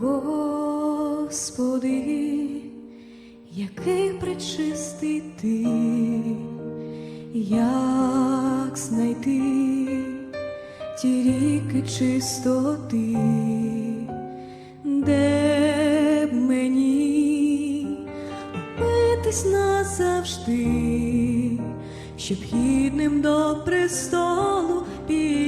Господи, який пречистий ти, як знайти ті ріки чистоти, де б мені опитись назавжди, щоб гідним до престолу підійти.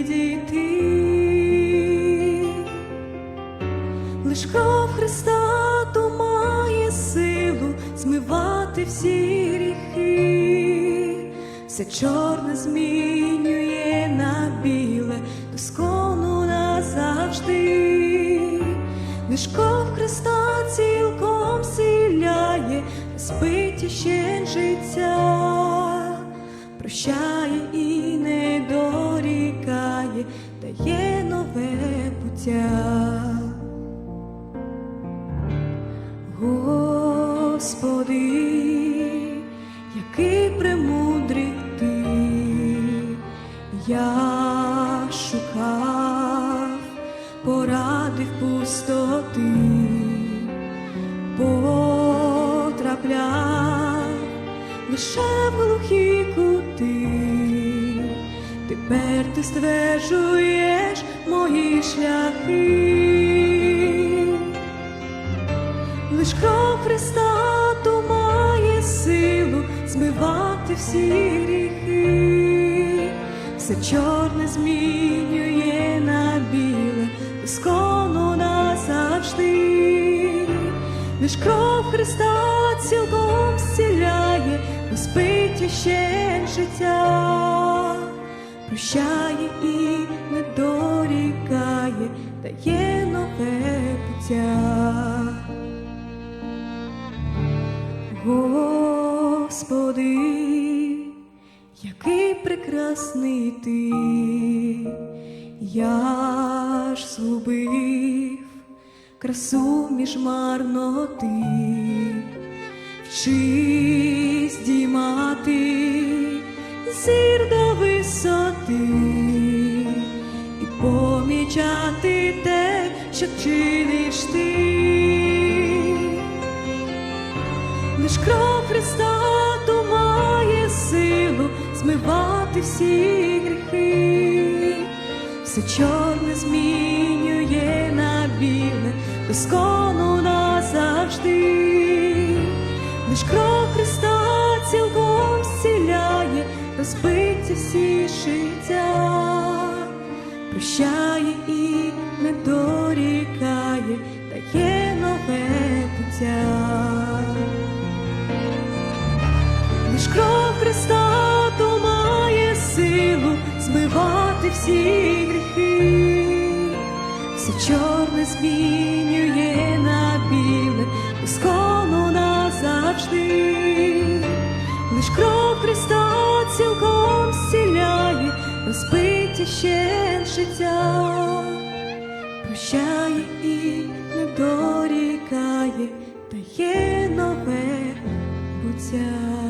Лиш кров Христа то має силу змивати всі гріхи, все чорне змінює на біле, доскону назавжди. Лиш кров Христа цілком зціляє, розбиті ще життя, прощає і не дорікає, дає нове пуття. Господи, який премудрий ти, я шукав поради в пустоти, потрапляв лише в глухі кути, тепер ти стверджуєш мої шляхи. Лиш кров Христа всі гріхи, все чорне змінює на біле, доскону назавжди. Лиш кров Христа цілком зціляє, розбиття ще життя, прощає і не дорікає, дає нове буття. Господи, який прекрасний ти, я ж згубив красу між марноти, вчись діймати зір до висоти і помічати те, що чиниш ти. Лиш кров Христа змивати всі гріхи, все чорне змінює на біле, доскону назавжди. Лиш кров Христа цілком зціляє, розбиті всі життя, прощає і не дорікає, дає нове буття. Лиш кров Христа змивати всі гріхи, все чорне змінює на біле, доскону назавжди. Лиш кров Христа цілком зціляє, розбиті ще життя, прощає і не дорікає, дає нове буття.